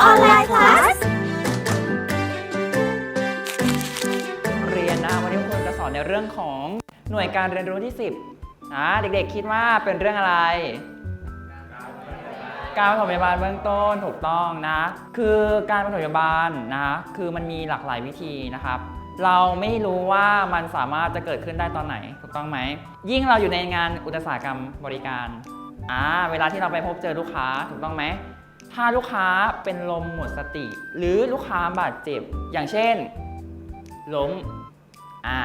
ออนไลน์คลาส เรียนนะวันนี้คุณจะสอนในเรื่องของหน่วยการเรียนรู้ที่ 10นะเด็กๆคิดว่าเป็นเรื่องอะไร การปฐมพยาบาลเบื้องต้นถูกต้องนะ คือการปฐมพยาบาลนะคือมันมีหลากหลายวิธีนะครับ เราไม่รู้ว่ามันสามารถจะเกิดขึ้นได้ตอนไหนถูกต้องไหม ยิ่งเราอยู่ในงานอุตสาหกรรมบริการอ่าเวลาที่เราไปพบเจอลูกค้าถูกต้องไหม ถ้าลูกค้าเป็นลมหมดสติ หรือลูกค้าบาดเจ็บ อย่างเช่นล้มอ่า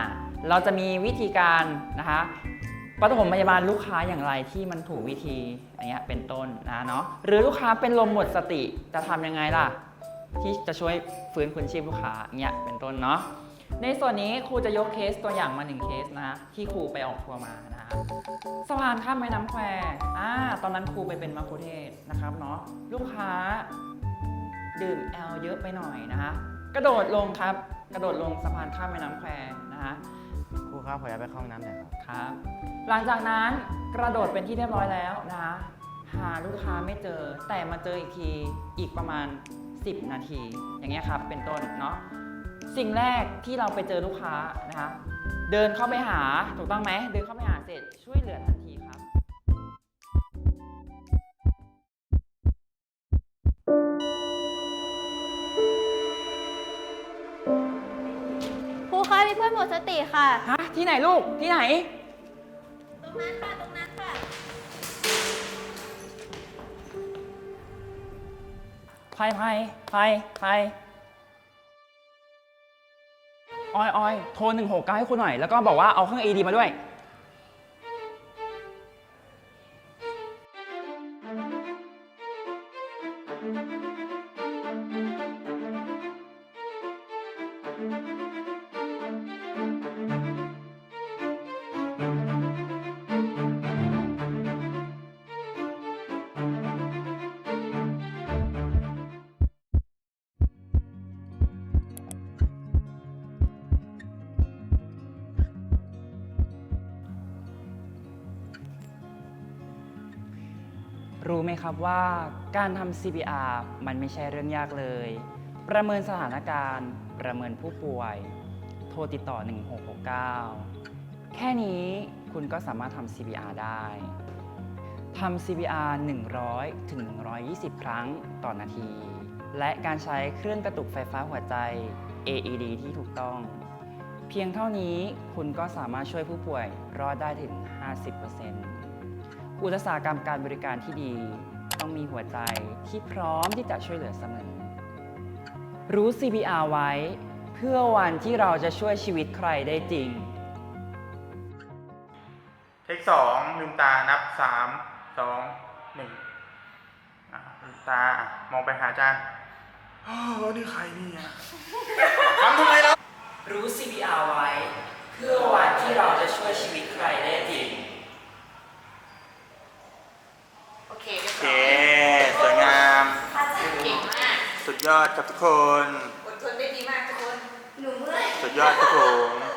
เราจะมีวิธีการนะคะปฐมพยาบาลลูกค้าอย่างไรที่มันถูกวิธีอย่างเงี้ยเป็นต้นนะเนาะหรือลูกค้าเป็นลมหมดสติจะทำยังไงล่ะ ที่จะช่วยฟื้นคืนชีพลูกค้าเงี้ยเป็นต้นเนาะ ในส่วนนี้ครูจะยกเคสตัวอย่างมาหนึ่งเคสนะคะที่ครูไปออกทัวร์มานะคะสะพานข้ามแม่น้ำแควอ่าตอนนั้นครูไปเป็นมัคคุเทศก์นะครับเนาะลูกค้า ดื่มแอลเยอะไปหน่อยนะคะกระโดดลงครับ กระโดดลงสะพานข้ามแม่น้ำแควนะคะครูครับขออนุญาตไปเข้าห้องน้ำหน่อยครับ ครับ หลังจากนั้นกระโดดเป็นที่เรียบร้อยแล้วนะคะหาลูกค้าไม่เจอแต่มาเจออีกทีอีกประมาณ 10 นาที อย่างเงี้ยครับเป็นต้นเนาะ สิ่งแรกที่เราไปเจอลูกค้านะคะ เดินเข้าไปหาถูกต้องไหมเดินเข้าไปหาเสร็จช่วยเหลือทันทีครับ ครูคะมีเพื่อนหมดสติค่ะ ฮะที่ไหนลูกที่ไหน ตรงนั้นค่ะ ตรงนั้นค่ะ ไพไพไพไพ ออยออยโทรหนึ่งหกเก้าให้คุณหน่อย แล้วก็บอกว่าเอาเครื่อง AD มาด้วย รู้ไหมครับว่าการทำ CPR มันไม่ใช่เรื่องยากเลย ประเมินสถานการณ์ ประเมินผู้ป่วย โทรติดต่อ 1669 แค่นี้คุณก็สามารถทำ CPR ได้ทำ CPR 100 ถึง 120 ครั้งต่อนาที และการใช้เครื่องกระตุกไฟฟ้าหัวใจ AED ที่ถูกต้อง เพียงเท่านี้คุณก็สามารถช่วยผู้ป่วยรอดได้ถึง 50% อุตสาหกรรมการบริการที่ดี ต้องมีหัวใจที่พร้อมที่จะช่วยเหลือเสมอ รู้ CPR ไว้ เพื่อวันที่เราจะช่วยชีวิตใครได้จริง เทคสองลืมตานับสามสองหนึ่งอะลืมตาอะมองไปหาอาจารย์เออนี่ใครเนี่ยทำทำไมแล้ว รู้ CPR ไว้ เพื่อวันที่เราจะช่วยชีวิตใครได้จริง โอเคเรียบ โอเค ร้อย สวยงาม เก่งมาก สุด ยอดครับทุกคน อดทนได้ดีมากทุกคน หนูเมื่อย สุดยอดครับผม